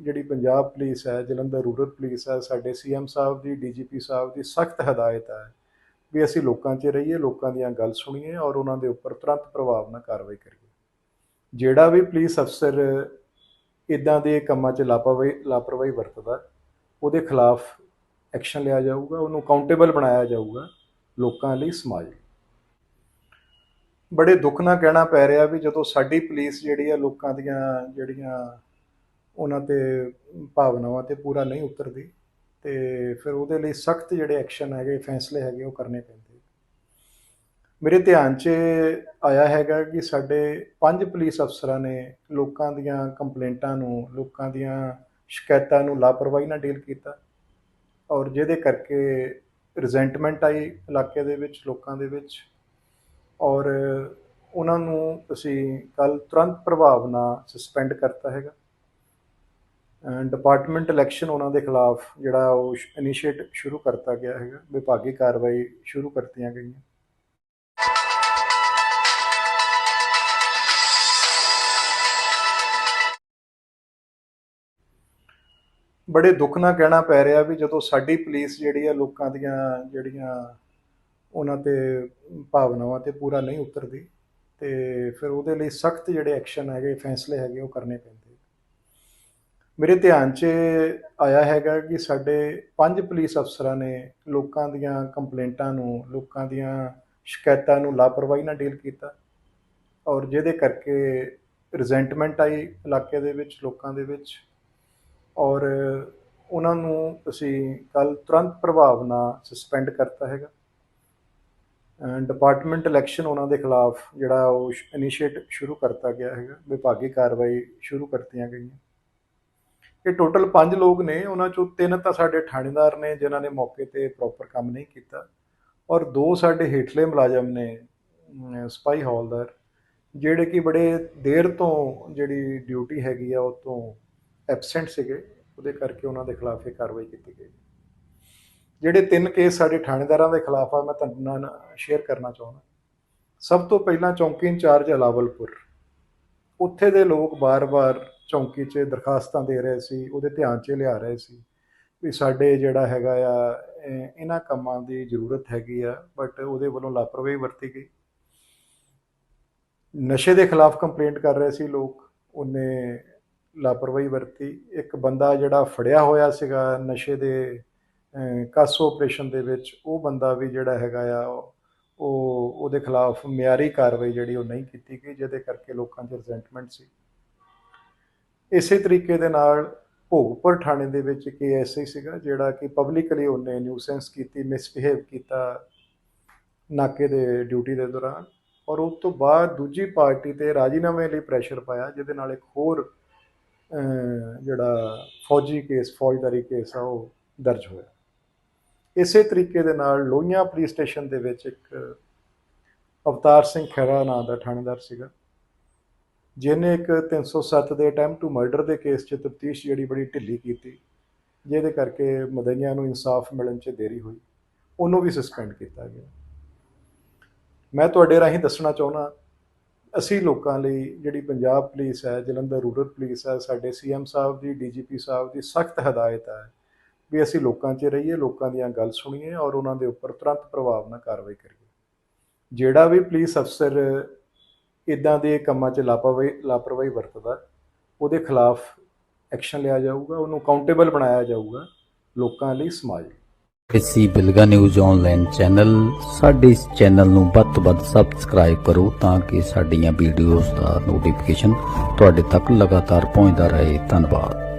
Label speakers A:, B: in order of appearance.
A: ਜਿਹੜੀ ਪੰਜਾਬ ਪੁਲਿਸ ਹੈ, Jalandhar rural police ਹੈ, ਸਾਡੇ ਸੀਐਮ ਸਾਹਿਬ ਦੀ, ਡੀਜੀਪੀ ਸਾਹਿਬ ਦੀ ਸਖਤ ਹਦਾਇਤ ਹੈ ਵੀ ਅਸੀਂ ਲੋਕਾਂ 'ਚ ਰਹੀਏ, ਲੋਕਾਂ ਦੀਆਂ ਗੱਲ ਸੁਣੀਏ ਔਰ ਉਹਨਾਂ ਦੇ ਉੱਪਰ ਤੁਰੰਤ ਪ੍ਰਭਾਵ ਨਾਲ ਕਾਰਵਾਈ ਕਰੀਏ। ਜਿਹੜਾ ਵੀ ਪੁਲਿਸ ਅਫਸਰ ਇਦਾਂ ਦੇ ਕੰਮਾਂ 'ਚ ਲਾਪਰਵਾਹੀ ਲਾਪਰਵਾਹੀ ਵਰਤਦਾ, ਉਹਦੇ ਖਿਲਾਫ ਐਕਸ਼ਨ ਲਿਆ ਜਾਊਗਾ, ਉਹਨੂੰ ਕਾਊਂਟੇਬਲ ਬਣਾਇਆ ਜਾਊਗਾ ਲੋਕਾਂ ਲਈ ਸਮਾਜ ਲਈ। ਬੜੇ ਦੁੱਖ ਨਾਲ ਕਹਿਣਾ ਪੈ ਰਿਹਾ ਵੀ ਜਦੋਂ ਸਾਡੀ ਪੁਲਿਸ ਜਿਹੜੀ ਆ, ਲੋਕਾਂ ਦੀਆਂ ਜਿਹੜੀਆਂ ਉਹਨਾਂ ਤੇ ਭਾਵਨਾਵਾਂ ਤੇ ਪੂਰਾ ਨਹੀਂ ਉਤਰਦੀ ਤੇ ਫਿਰ ਉਹਦੇ ਲਈ ਸਖਤ ਜਿਹੜੇ ਐਕਸ਼ਨ ਹੈਗੇ, ਫੈਸਲੇ ਹੈਗੇ, ਉਹ ਕਰਨੇ ਪੈਂਦੇ। ਮੇਰੇ ਧਿਆਨ 'ਚ ਆਇਆ ਹੈਗਾ ਕਿ ਸਾਡੇ ਪੰਜ ਪੁਲਿਸ ਅਫਸਰਾਂ ਨੇ ਲੋਕਾਂ ਦੀਆਂ ਕੰਪਲੇਂਟਾਂ ਨੂੰ, ਲੋਕਾਂ ਦੀਆਂ ਸ਼ਿਕਾਇਤਾਂ ਨੂੰ ਲਾਪਰਵਾਹੀ ਨਾਲ ਡੀਲ ਕੀਤਾ ਔਰ ਜਿਹਦੇ ਕਰਕੇ ਰਿਜ਼ੈਂਟਮੈਂਟ ਆਈ ਇਲਾਕੇ ਦੇ ਵਿੱਚ, ਲੋਕਾਂ ਦੇ ਵਿੱਚ ਔਰ ਉਹਨਾਂ ਨੂੰ ਅਸੀਂ ਕੱਲ ਤੁਰੰਤ ਪ੍ਰਭਾਵ ਨਾਲ ਸਸਪੈਂਡ ਕਰਤਾ ਹੈਗਾ। ਡਿਪਾਰਟਮੈਂਟ ਇਲੈਕਸ਼ਨ ਉਹਨਾਂ ਦੇ ਖਿਲਾਫ ਜਿਹੜਾ ਉਹ ਇਨੀਸ਼ੀਏਟ ਸ਼ੁਰੂ ਕਰਤਾ ਗਿਆ ਹੈਗਾ, ਵਿਭਾਗੀ ਕਾਰਵਾਈ ਸ਼ੁਰੂ ਕਰਤੀਆਂ ਗਈਆਂ। ਬੜੇ ਦੁੱਖ ਨਾਲ ਕਹਿਣਾ ਪੈ ਰਿਹਾ ਵੀ ਜਦੋਂ ਸਾਡੀ ਪੁਲਿਸ ਜਿਹੜੀ ਆ ਲੋਕਾਂ ਦੀਆਂ ਜਿਹੜੀਆਂ ਉਹਨਾਂ ਤੇ ਭਾਵਨਾਵਾਂ ਤੇ ਪੂਰਾ ਨਹੀਂ ਉਤਰਦੀ, ਤੇ ਫਿਰ ਉਹਦੇ ਲਈ ਸਖਤ ਜਿਹੜੇ ਐਕਸ਼ਨ ਹੈਗੇ, ਫੈਸਲੇ ਹੈਗੇ ਉਹ ਕਰਨੇ ਪੈਂਦੇ। ਮੇਰੇ ਧਿਆਨ 'ਚ ਆਇਆ ਹੈਗਾ ਕਿ ਸਾਡੇ ਪੰਜ ਪੁਲਿਸ ਅਫਸਰਾਂ ਨੇ ਲੋਕਾਂ ਦੀਆਂ ਕੰਪਲੇਂਟਾਂ ਨੂੰ, ਲੋਕਾਂ ਦੀਆਂ ਸ਼ਿਕਾਇਤਾਂ ਨੂੰ ਲਾਪਰਵਾਹੀ ਨਾਲ ਡੀਲ ਕੀਤਾ ਔਰ ਜਿਹਦੇ ਕਰਕੇ ਰਿਜ਼ੈਂਟਮੈਂਟ ਆਈ ਇਲਾਕੇ ਦੇ ਵਿੱਚ, ਲੋਕਾਂ ਦੇ ਵਿੱਚ ਔਰ ਉਹਨਾਂ ਨੂੰ ਅਸੀਂ ਕੱਲ ਤੁਰੰਤ ਪ੍ਰਭਾਵ ਨਾਲ ਸਸਪੈਂਡ ਕਰਤਾ ਹੈਗਾ। ਡਿਪਾਰਟਮੈਂਟ ਇਲੈਕਸ਼ਨ ਉਹਨਾਂ ਦੇ ਖਿਲਾਫ ਜਿਹੜਾ ਉਹ ਇਨੀਸ਼ੀਏਟ ਸ਼ੁਰੂ ਕਰਤਾ ਗਿਆ ਹੈਗਾ, ਵਿਭਾਗੀ ਕਾਰਵਾਈ ਸ਼ੁਰੂ ਕਰਤੀਆਂ ਗਈਆਂ। ਇਹ ਟੋਟਲ 5 ਲੋਕ ਨੇ, ਉਹਨਾਂ ਚੋਂ ਤਿੰਨ ਤਾਂ ਸਾਡੇ ਥਾਣੇਦਾਰ ਨੇ, ਜਿਨ੍ਹਾਂ ਨੇ ਮੌਕੇ ਤੇ ਪ੍ਰੋਪਰ ਕੰਮ ਨਹੀਂ ਕੀਤਾ। ਔਰ ਦੋ ਸਾਡੇ ਹੇਠਲੇ ਮੁਲਾਜ਼ਮ ਨੇ ਸਪਾਈ ਸਿਪਾਹੀ ਹੌਲਦਾਰ, ਜਿਹੜੇ ਕਿ ਬੜੇ ਦੇਰ ਤੋਂ ਜਿਹੜੀ ਡਿਊਟੀ ਹੈਗੀ ਆ, ਉਹ ਤੋਂ ਐਬਸੈਂਟ ਸੀਗੇ। ਉਹਦੇ ਕਰਕੇ ਉਹਨਾਂ ਦੇ ਖਿਲਾਫ ਇਹ ਕਾਰਵਾਈ ਕੀਤੀ ਗਈ। ਜਿਹੜੇ ਤਿੰਨ ਕੇਸ ਸਾਡੇ ਥਾਣੇਦਾਰਾਂ ਦੇ ਖਿਲਾਫ ਆ, ਮੈਂ ਤੁਹਾਨੂੰ ਨਾਲ ਸ਼ੇਅਰ ਕਰਨਾ ਚਾਹੁੰਦਾ। ਸਭ ਤੋਂ ਪਹਿਲਾਂ ਚੌਂਕੀ ਇੰਚਾਰਜ ਅਲਾਵਲਪੁਰ। ਉੱਥੇ ਦੇ ਲੋਕ ਬਾਰ-ਬਾਰ ਚੌਂਕੀ 'ਚ ਦਰਖਾਸਤਾਂ ਦੇ ਰਹੇ ਸੀ ਉਹਦੇ ਧਿਆਨ 'ਚ ਲਿਆ ਰਹੇ ਸੀ ਵੀ ਸਾਡੇ ਜਿਹੜਾ ਹੈਗਾ ਆ ਇਹਨਾਂ ਕੰਮਾਂ ਦੀ ਜ਼ਰੂਰਤ ਹੈਗੀ ਆ ਬਟ ਉਹਦੇ ਵੱਲੋਂ ਲਾਪਰਵਾਹੀ ਵਰਤੀ ਗਈ। ਨਸ਼ੇ ਦੇ ਖਿਲਾਫ ਕੰਪਲੇਂਟ ਕਰ ਰਹੇ ਸੀ ਲੋਕ ਉਹਨੇ ਲਾਪਰਵਾਹੀ ਵਰਤੀ। ਇੱਕ ਬੰਦਾ ਜਿਹੜਾ ਫੜਿਆ ਹੋਇਆ ਸੀਗਾ ਨਸ਼ੇ ਦੇ ਅਹ, ਕਾਸੋ ਆਪਰੇਸ਼ਨ ਦੇ ਵਿੱਚ ਉਹ ਬੰਦਾ ਵੀ ਜਿਹੜਾ ਹੈਗਾ ਆ ਉਹ, ਉਹਦੇ ਖਿਲਾਫ ਮਿਆਰੀ ਕਾਰਵਾਈ ਜਿਹੜੀ ਉਹ ਨਹੀਂ ਕੀਤੀ ਗਈ, ਜਿਹਦੇ ਕਰਕੇ ਲੋਕਾਂ 'ਚ ਰਿਜ਼ੈਂਟਮੈਂਟ ਸੀ। ਇਸੇ ਤਰੀਕੇ ਦੇ ਨਾਲ ਭੋਗਪੁਰ ਥਾਣੇ ਦੇ ਵਿੱਚ ਇੱਕ ਐਸਆਈ ਸੀਗਾ, ਜਿਹੜਾ ਕਿ ਪਬਲਿਕਲੀ ਉਹਨੇ ਨਿਊਸੈਂਸ ਕੀਤੀ ਮਿਸਬਿਹੇਵ ਕੀਤਾ ਨਾਕੇ ਦੇ ਡਿਊਟੀ ਦੇ ਦੌਰਾਨ। ਔਰ ਉਸ ਤੋਂ ਬਾਅਦ ਦੂਜੀ ਪਾਰਟੀ ਤੇ ਰਾਜੀਨਾਮੇ ਲਈ ਪ੍ਰੈਸ਼ਰ ਪਾਇਆ, ਜਿਹਦੇ ਨਾਲ ਇੱਕ ਹੋਰ ਜਿਹੜਾ ਫੌਜੀ ਕੇਸ ਫੌਜਦਾਰੀ ਕੇਸ ਆ, ਉਹ ਦਰਜ ਹੋਇਆ। ਇਸੇ ਤਰੀਕੇ ਦੇ ਨਾਲ ਲੋਹੀਆਂ ਪੁਲਿਸ ਸਟੇਸ਼ਨ ਦੇ ਵਿੱਚ ਇੱਕ ਅਵਤਾਰ ਸਿੰਘ ਖਹਿਰਾ ਨਾਂ ਦਾ ਥਾਣੇਦਾਰ ਸੀਗਾ, ਜਿਹਨੇ ਇੱਕ 307 ਦੇ ਅਟੈਂਪਟ ਟੂ ਮਰਡਰ ਦੇ ਕੇਸ 'ਚ ਤਫਤੀਸ਼ ਜਿਹੜੀ ਬੜੀ ਢਿੱਲੀ ਕੀਤੀ, ਜਿਹਦੇ ਕਰਕੇ ਮਦਈਆਂ ਨੂੰ ਇਨਸਾਫ ਮਿਲਣ 'ਚ ਦੇਰੀ ਹੋਈ, ਉਹਨੂੰ ਵੀ ਸਸਪੈਂਡ ਕੀਤਾ ਗਿਆ। ਮੈਂ ਤੁਹਾਡੇ ਰਾਹੀਂ ਦੱਸਣਾ ਚਾਹੁੰਦਾ, ਅਸੀਂ ਲੋਕਾਂ ਲਈ ਜਿਹੜੀ ਪੰਜਾਬ ਪੁਲਿਸ ਹੈ, ਜਲੰਧਰ ਰੂਰਲ ਪੁਲਿਸ ਹੈ, ਸਾਡੇ ਸੀਐਮ ਸਾਹਿਬ ਦੀ ਡੀਜੀਪੀ ਸਾਹਿਬ ਦੀ ਸਖਤ ਹਦਾਇਤ ਹੈ ਵੀ ਅਸੀਂ ਲੋਕਾਂ 'ਚ ਰਹੀਏ, ਲੋਕਾਂ ਦੀਆਂ ਗੱਲ ਸੁਣੀਏ ਔਰ ਉਹਨਾਂ ਦੇ ਉੱਪਰ ਤੁਰੰਤ ਪ੍ਰਭਾਵ ਨਾਲ ਕਾਰਵਾਈ ਕਰੀਏ। ਜਿਹੜਾ ਵੀ ਪੁਲਿਸ ਅਫਸਰ ਇਦਾਂ ਦੇ ਕੰਮਾਂ 'ਚ ਲਾਪਰਵਾਹੀ ਲਾਪਰਵਾਹੀ ਵਰਤਦਾ, ਉਹਦੇ ਖਿਲਾਫ ਐਕਸ਼ਨ ਲਿਆ ਜਾਊਗਾ, ਉਹਨੂੰ ਕਾਊਂਟੇਬਲ ਬਣਾਇਆ ਜਾਊਗਾ ਲੋਕਾਂ ਲਈ ਸਮਾਜ
B: ਇਸੀ ਬਿਲਗਾ ਨਿਊਜ਼ ਆਨਲਾਈਨ ਚੈਨਲ ਸਾਡੇ ਇਸ ਚੈਨਲ ਨੂੰ ਵੱਧ ਤੋਂ ਵੱਧ ਸਬਸਕ੍ਰਾਈਬ ਕਰੋ ਤਾਂ ਕਿ ਸਾਡੀਆਂ ਵੀਡੀਓਜ਼ ਦਾ ਨੋਟੀਫਿਕੇਸ਼ਨ ਤੁਹਾਡੇ ਤੱਕ ਲਗਾਤਾਰ ਪਹੁੰਚਦਾ ਰਹੇ। ਧੰਨਵਾਦ।